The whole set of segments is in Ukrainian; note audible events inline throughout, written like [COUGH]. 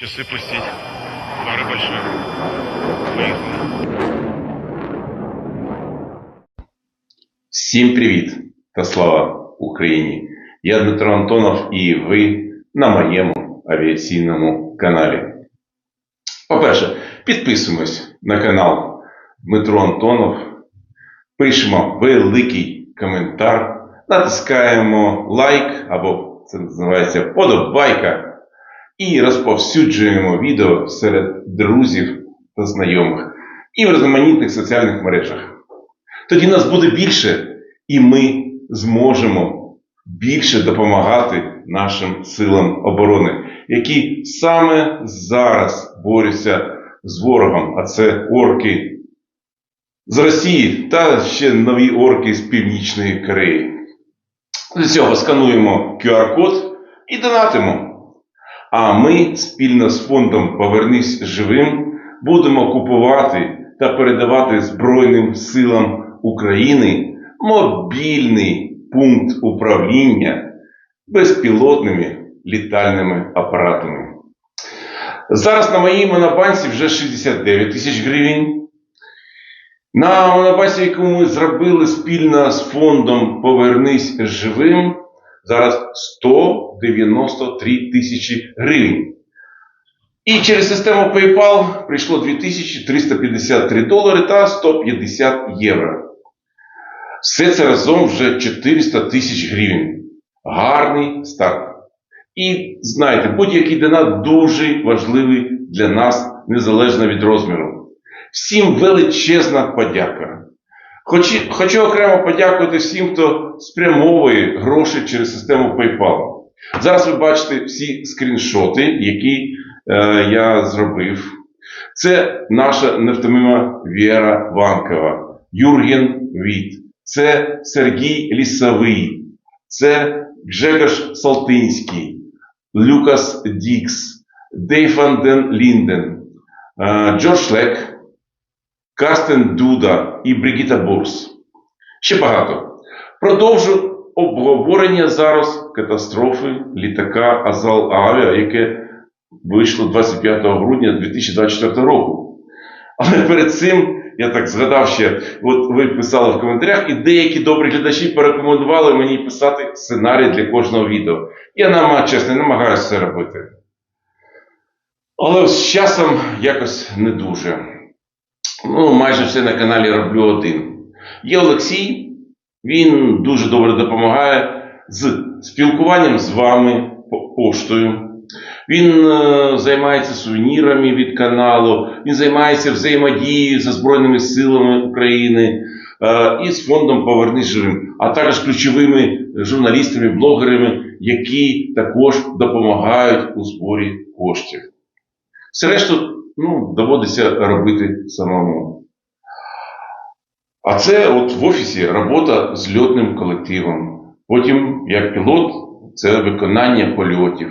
Часы пустить. Пара большая. Всім привіт та слава Україні! Я Дмитро Антонов і ви на моєму авіаційному каналі. По-перше, підписуємось на канал Дмитро Антонов, пишемо великий коментар, натискаємо лайк або це називається подобайка і розповсюджуємо відео серед друзів та знайомих і в різноманітних соціальних мережах. Тоді нас буде більше, і ми зможемо більше допомагати нашим силам оборони, які саме зараз борються з ворогом, а це орки з Росії та ще нові орки з Північної Кореї. Для цього скануємо QR-код і донатимо. А ми спільно з фондом Повернись живим будемо купувати та передавати Збройним силам України мобільний пункт управління безпілотними літальними апаратами. Зараз на моїй монобанці вже 69 тисяч гривень. На монобанці, яку ми зробили спільно з фондом Повернись живим, зараз 193 тисячі гривень. І через систему PayPal прийшло 2353 долари та 150 євро. Все це разом вже 400 тисяч гривень. Гарний старт. І знаєте, будь-який донат дуже важливий для нас, незалежно від розміру. Всім величезна подяка. Хочу, хочу окремо подякувати всім, хто спрямовує гроші через систему PayPal. Зараз ви бачите всі скріншоти, які е, я зробив. Це наша невтомима Віра Ванкова, Юрген Віт, це Сергій Лісовий, це Гжегош Салтинський, Люкас Дікс, Дейфан Ден Лінден, е, Джордж Лек, Карстен Дуда і Бригіта Бурс. Ще багато. Продовжу обговорення зараз катастрофи літака Азал Авіа, яке вийшло 25 грудня 2024 року. Але перед цим я так згадав ще, от ви писали в коментарях, і деякі добрі глядачі порекомендували мені писати сценарій для кожного відео. Я нама, чесно, намагаюся це робити. Але з часом якось не дуже. Ну, майже все на каналі роблю один. Є Олексій, він дуже добре допомагає з спілкуванням з вами поштою. Він е, займається сувенірами від каналу, він займається взаємодією зі Збройними силами України е, і з фондом Повернись живим, а також ключовими журналістами, блогерами, які також допомагають у зборі коштів. Решту ну, доводиться робити самому. А це от в офісі робота з льотним колективом. Потім, як пілот, це виконання польотів.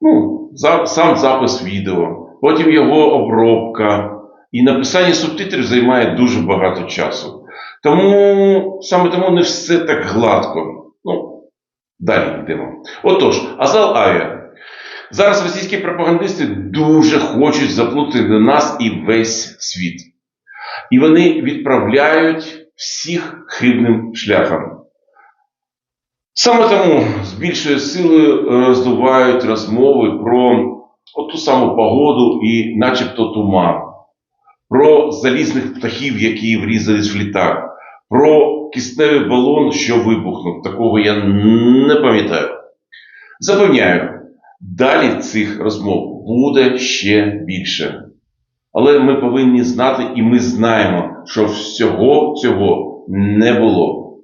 Ну, сам запис відео, потім його обробка. І написання субтитрів займає дуже багато часу. Тому саме тому не все так гладко. Ну, далі йдемо. Отож, Азал Авіа. Зараз російські пропагандисти дуже хочуть заплутати на нас і весь світ. І вони відправляють всіх хибним шляхом. Саме тому з більшою силою роздувають розмови про ту саму погоду і начебто туман, про залізних птахів, які врізались в літак, про кисневий балон, що вибухнув. Такого я не пам'ятаю. Запевняю, далі цих розмов буде ще більше. Але ми повинні знати, і ми знаємо, що всього цього не було.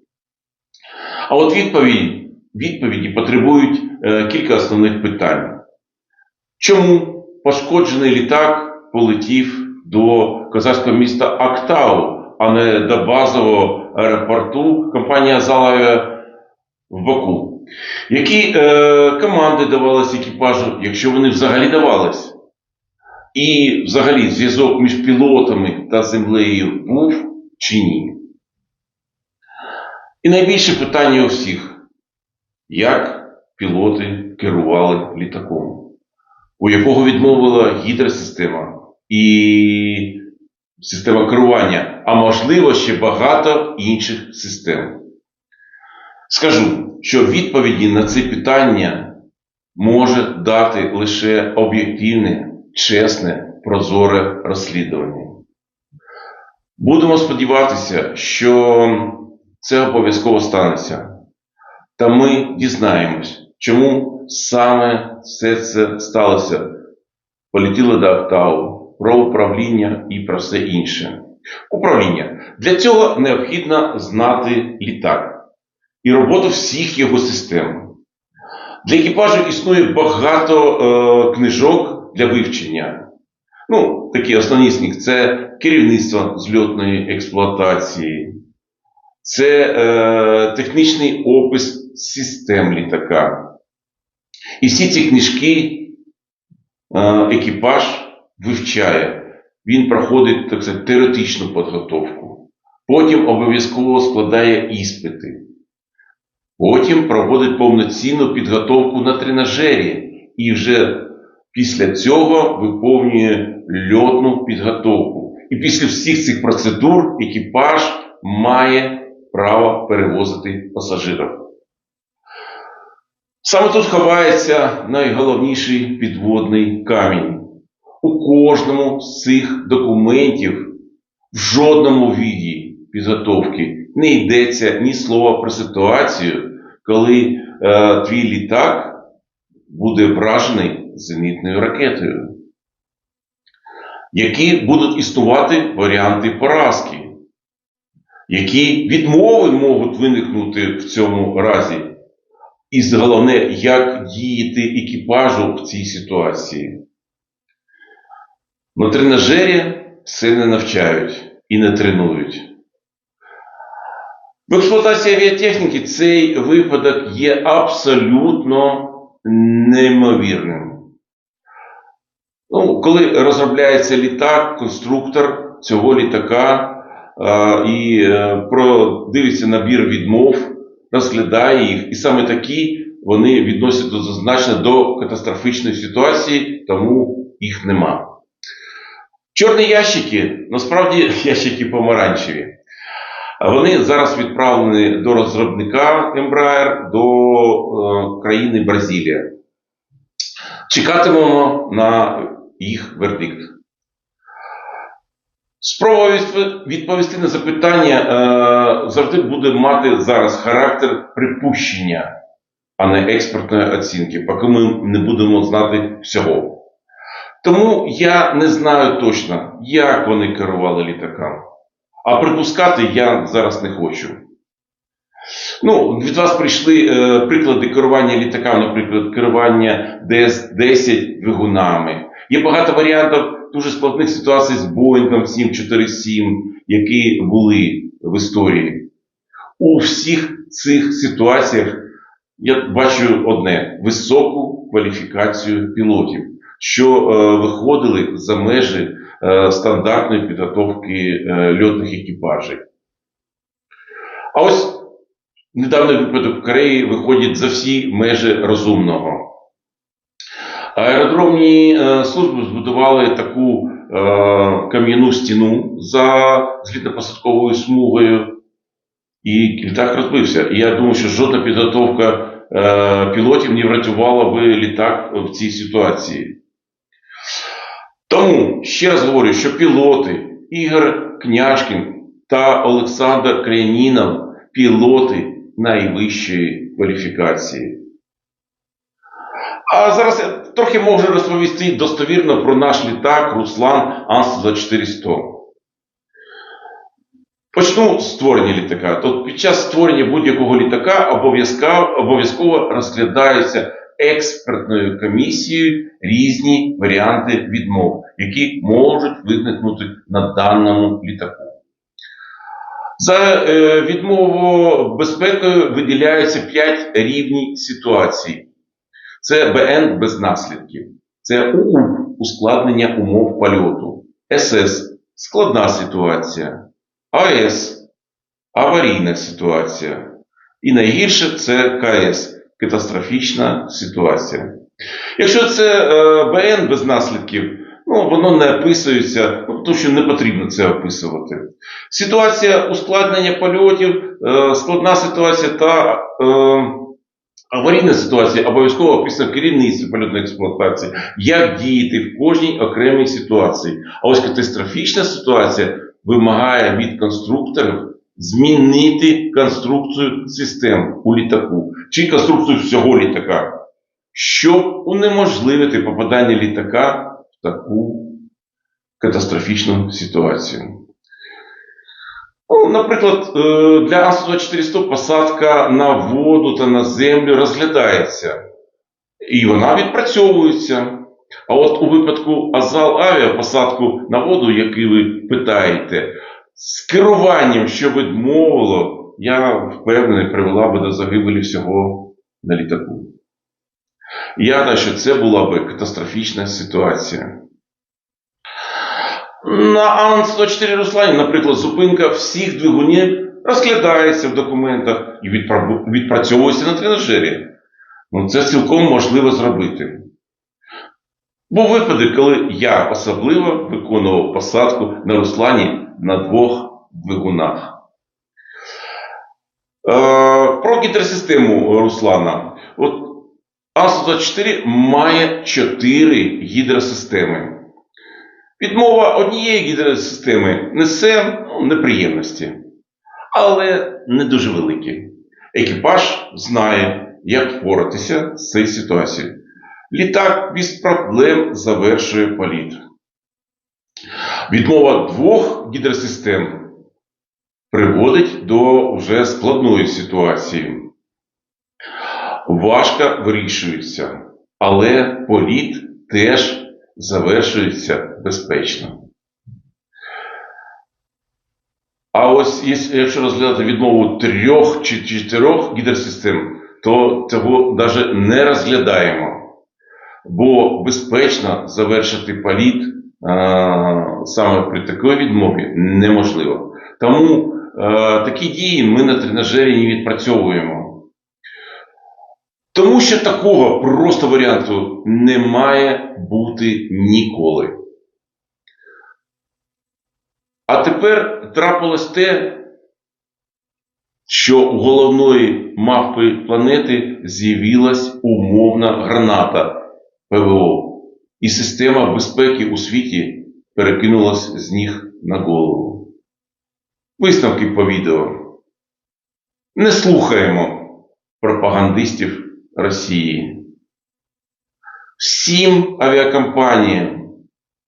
А от відповіді, відповіді потребують е, кілька основних питань. Чому пошкоджений літак полетів до козацького міста Актау, а не до базового аеропорту компанія Залавія в Баку? Які е, команди давалися екіпажу, якщо вони взагалі давались? І взагалі зв'язок між пілотами та землею був чи ні? І найбільше питання у всіх, як пілоти керували літаком? у якого відмовила гідросистема і система керування, а можливо ще багато інших систем. Скажу, що відповіді на ці питання може дати лише об'єктивне, чесне, прозоре розслідування. Будемо сподіватися, що це обов'язково станеться. Та ми дізнаємось, чому саме все це сталося. Полетіло до Октаву, про управління і про все інше. Управління. Для цього необхідно знати літак і роботу всіх його систем. Для екіпажу існує багато е, книжок для вивчення. Ну, такі основні з них це керівництво зльотної експлуатації, це е, технічний опис систем літака. І всі ці книжки е, екіпаж вивчає. Він проходить так сказати, теоретичну підготовку. Потім обов'язково складає іспити. Потім проводить повноцінну підготовку на тренажері і вже після цього виповнює льотну підготовку. І після всіх цих процедур екіпаж має право перевозити пасажирів. Саме тут ховається найголовніший підводний камінь. У кожному з цих документів в жодному віді підготовки не йдеться ні слова про ситуацію, коли е, твій літак буде вражений зенітною ракетою. Які будуть існувати варіанти поразки, які відмови можуть виникнути в цьому разі. І головне, як діяти екіпажу в цій ситуації. На тренажері все не навчають і не тренують. В експлуатації авіатехніки цей випадок є абсолютно неймовірним. Ну, коли розробляється літак, конструктор цього літака а, і е, дивиться набір відмов, розглядає їх, і саме такі вони відносять зазначено до катастрофічної ситуації, тому їх нема. Чорні ящики, насправді [LAUGHS] ящики помаранчеві. Вони зараз відправлені до розробника Embraer до е, країни Бразилія. Чекатимемо на їх вердикт. Спроба відповісти на запитання е, завжди буде мати зараз характер припущення, а не експертної оцінки, поки ми не будемо знати всього. Тому я не знаю точно, як вони керували літаками. А припускати я зараз не хочу. Ну, від вас прийшли е, приклади керування літаками, наприклад, керування ДС-10 двигунами. Є багато варіантів дуже складних ситуацій з Боїнгом 747, які були в історії. У всіх цих ситуаціях я бачу одне: високу кваліфікацію пілотів, що е, виходили за межі стандартної підготовки е, льотних екіпажів. А ось недавній випадок Кореї виходить за всі межі розумного. Аеродромні е, служби збудували таку е, кам'яну стіну за злітно-посадковою смугою, і літак розбився. І я думаю, що жодна підготовка е, пілотів не врятувала би літак в цій ситуації. Тому ще раз говорю, що пілоти Ігор Княжкін та Олександр Крянінов пілоти найвищої кваліфікації. А зараз я трохи можу розповісти достовірно про наш літак Руслан Ан-124-100. Почну з створення літака. Тут під час створення будь-якого літака обов'язково обов'язково розглядаються експертною комісією різні варіанти відмов, які можуть виникнути на даному літаку. За е, відмову безпекою виділяються 5 рівні ситуацій. Це БН без наслідків. Це УУ ускладнення умов польоту. СС складна ситуація. АС аварійна ситуація. І найгірше це КС катастрофічна ситуація. Якщо це е, БН без наслідків, ну воно не описується, ну, тому що не потрібно це описувати. Ситуація ускладнення польотів, е, складна ситуація та е, аварійна ситуація обов'язково описана в керівництві польотної експлуатації, як діяти в кожній окремій ситуації. А ось катастрофічна ситуація вимагає від конструкторів змінити конструкцію систем у літаку чи конструкцію всього літака, щоб унеможливити попадання літака в таку катастрофічну ситуацію. Ну, наприклад, е, для Ан-124 посадка на воду та на землю розглядається. І вона відпрацьовується. А от у випадку Азал Авіа посадку на воду, який ви питаєте, з керуванням, що відмовило, я впевнений, привела би до загибелі всього на літаку. Я гадаю, що це була би катастрофічна ситуація. На Ан-104 Руслані, наприклад, зупинка всіх двигунів розглядається в документах і відпрацьовується на тренажері. Ну, це цілком можливо зробити. Був випадок, коли я особливо виконував посадку на Руслані на двох двигунах. Е, про гідросистему Руслана. От Ан-124 має чотири гідросистеми. Відмова однієї гідросистеми несе ну, неприємності, але не дуже великі. Екіпаж знає, як впоратися з цією ситуацією. Літак без проблем завершує політ. Відмова двох гідросистем приводить до вже складної ситуації. Важко вирішується, але політ теж завершується безпечно. А ось якщо розглядати відмову трьох чи чотирьох гідросистем, то цього навіть не розглядаємо. Бо безпечно завершити політ саме при такій відмові неможливо. Тому е, такі дії ми на тренажері не відпрацьовуємо. Тому що такого просто варіанту не має бути ніколи. А тепер трапилось те, що у головної мавпи планети з'явилась умовна граната ПВО, і система безпеки у світі перекинулась з ніг на голову. Висновки по відео. Не слухаємо пропагандистів Росії. Всім авіакомпаніям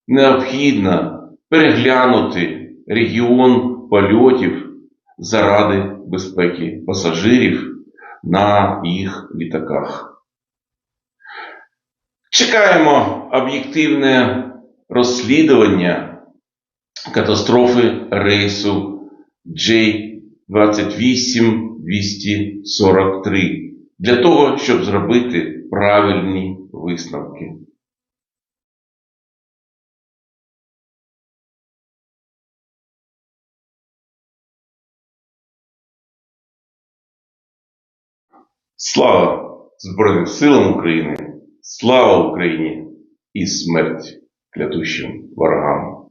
необхідно переглянути регіон польотів заради безпеки пасажирів на їх літаках. Чекаємо об'єктивне розслідування катастрофи рейсу J28243 для того, щоб зробити правильні висновки. Слава Збройним силам України! Слава Україні і смерть клятущим ворогам!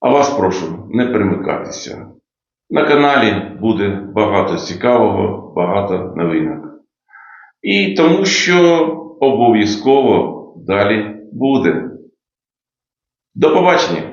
А вас прошу не перемикатися. На каналі буде багато цікавого, багато новинок. І тому що обов'язково далі буде. До побачення!